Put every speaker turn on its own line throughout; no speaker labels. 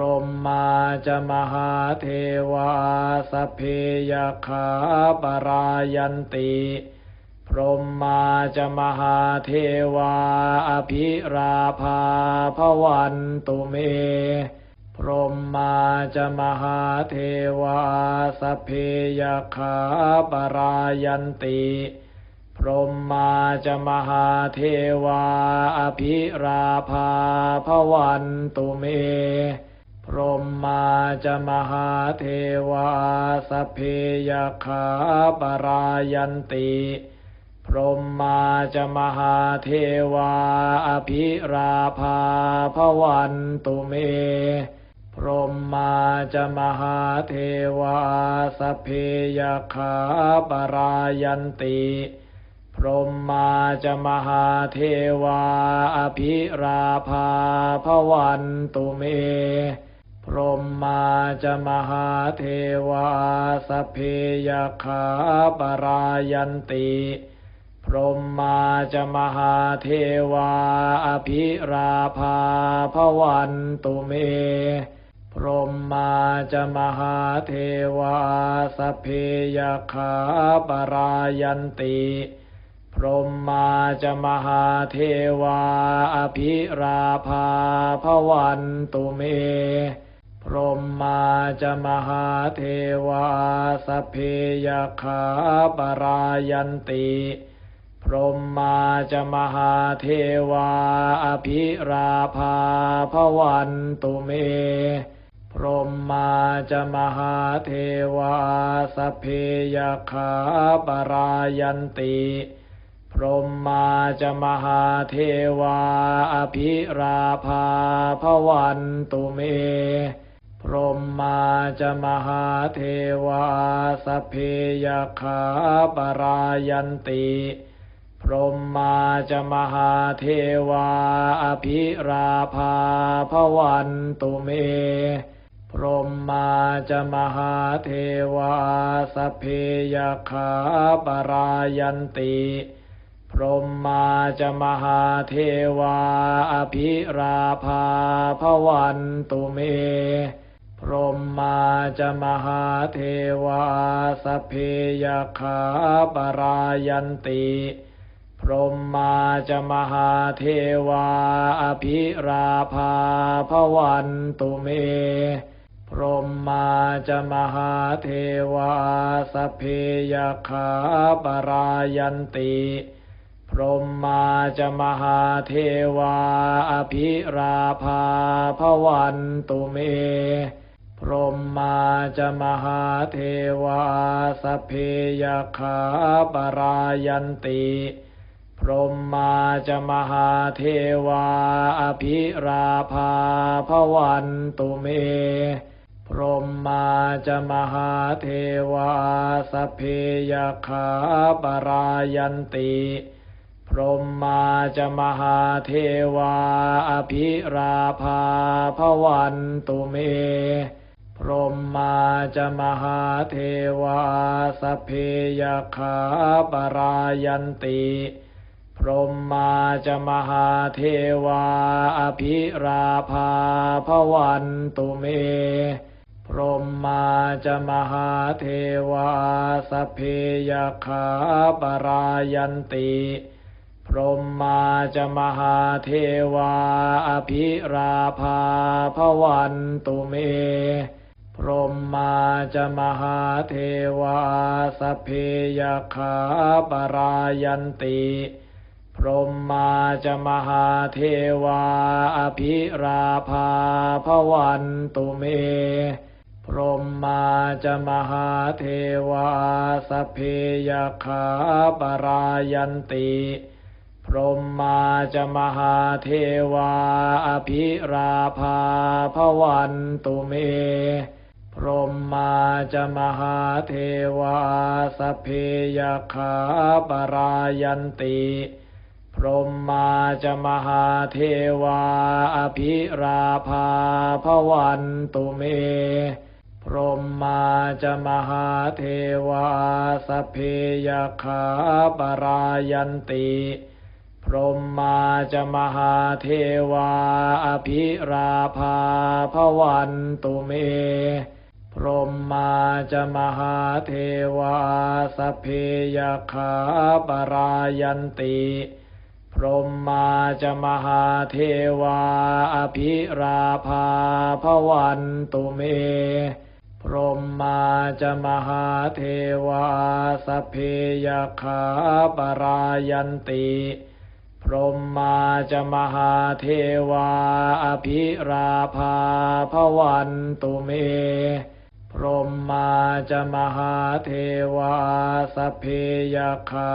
รหมาจะมหาเทวาสเพยขาปรายันติ พรหมาจะมหาเทวาอภิราภาพวันตุเม พรหมาจะมหาเทวาสเพยขาปรายันติพรหมาจะมหาเทวาอภิราภาพวันตุเม จะมหาเทวาสเพยขาปรายันติ พรหมาจะมหาเทวาอภิราภาพวันตุเม พรหมาจะมหาเทวาสเพยขาปรายันติพรหมาจะมหาเทวาอภิราภาพวันตุเม จะมหาเทวาสเพยขาปรายันติ พรหมาจะมหาเทวาอภิราภาพวันตุเม พรหมาจะมหาเทวาสเพยขาปรายันติพรหมาจะมหาเทวาอภิราภาพวันตุเม จะมหาเทวาสเพยขาปรายันติ พรหมาจะมหาเทวาอภิราภาพวันตุเม พรหมาจะมหาเทวาสเพยขาปรายันติพรหมาจะมหาเทวาอภิราภาพวันตุเม จะมหาเทวาสเพยขาปรายันติพรหมาจมหาเทวาอภิราภาพวันตุเม พรหมาจะมหาเทวาสเพยขาปรายันติพรหมาจะมหาเทวาอภิราภาพวันตุเม จะมหาเทวาสเพยขาปรายันติ พรหมาจะมหาเทวาอภิราภาพวันตุเม พรหมาจะมหาเทวาสเพยขาปรายันติพรหมาจะมหาเทวาอภิราภาพวันตุเม จะมหาเทวาสเพยขาปรายันติ พรหมาจะมหาเทวาอภิราภาพวันตุเม พรหมาจะมหาเทวาสเพยขาปรายันติพรหมาจะมหาเทวาอภิราภาพวันตุเม จะมหาเทวาสเพยขาปรายันติ พรหมาจะมหาเทวาอภิราภาพวันตุเม พรหมาจะมหาเทวาสเพยขาปรายันติพรหมาจะมหาเทวาอภิราภาพวันตุเม จะมหาเทวาสเพยขาปรายันติ พรหมาจะมหาเทวาอภิราภาพวันตุเม พรหมาจะมหาเทวาสเพยขาปรายันติพรหมาจะมหาเทวาอภิราภาพวันตุเม จะมหาเทวาสเพยขาปรายันติพรหมาจมหาเทวาอภิราภาพวันตุเม พรหมาจมหาเทวาสเพยขาปรายันติ พรหมาจมหาเทวาอภิราภาพวันตุเม พรหมาจะมหาเทวาสเพยขาปรายันติ พรหมาจะมหาเทวาอภิราภาพวันตุเม พรหมาจะมหาเทวาสเพยขาปรายันติพรหมาจะมหาเทวาอภิราภาพวันตุเม จะมหาเทวาสเพยขา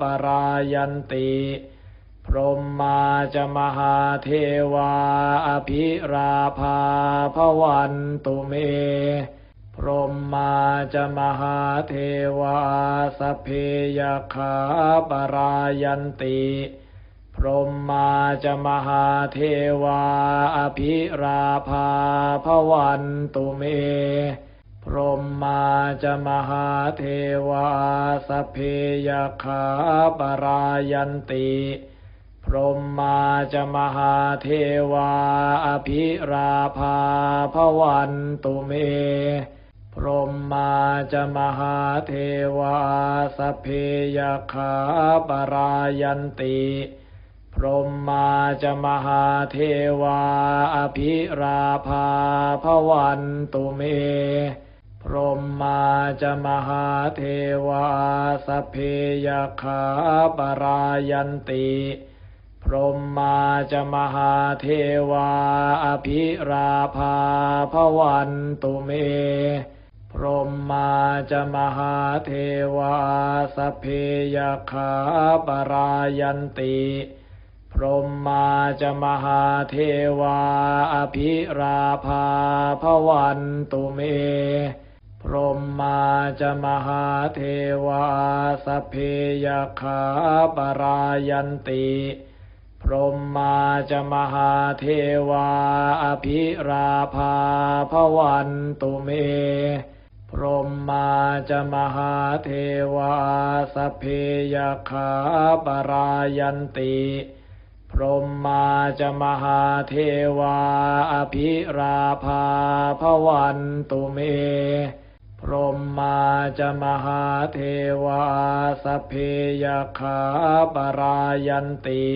ปรายันติพรหมาจะมหาเทวาอภิราภาพวันตุเม พรหมาจะมหาเทวาสเพยขาปรายันติพรหมาจะมหาเทวาอภิราภาพวันตุเม พรหมาจะมหาเทวาสเพยขาปรายันติ พรหมาจะมหาเทวาอภิราภาพวันตุเม พรหมาจะมหาเทวาสเพยขาปรายันติพรหมาจะมหาเทวาอภิราภาพวันตุเม รหมาจะมหาเทวาสเพยขาปรายันติ พรหมาจะมหาเทวาอภิราภาพวันตุเม พรหมาจะมหาเทวาสเพยขาปรายันติพรหมาจะมหาเทวาอภิราภาพวันตุเม พรหมาจะมหาเทวาสเพยขาปรายันติ พรหมาจะมหาเทวาอภิราภาพวันตุเม พรหมาจะมหาเทวาสเพยขาปรายันติพรหมาจะมหาเทวาอภิราภาพวันตุเม พรหมาจะมหาเทวาสเพยขาปรายันติ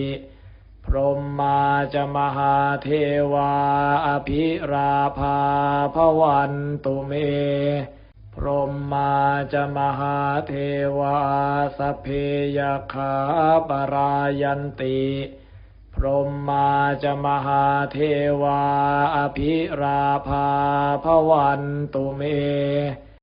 พรหมาจะมหาเทวาอภิราภาพวันตุเม พรหมาจะมหาเทวาสเพยขาปรายันติพรหมาจะมหาเทวาอภิราภาพวันตุเม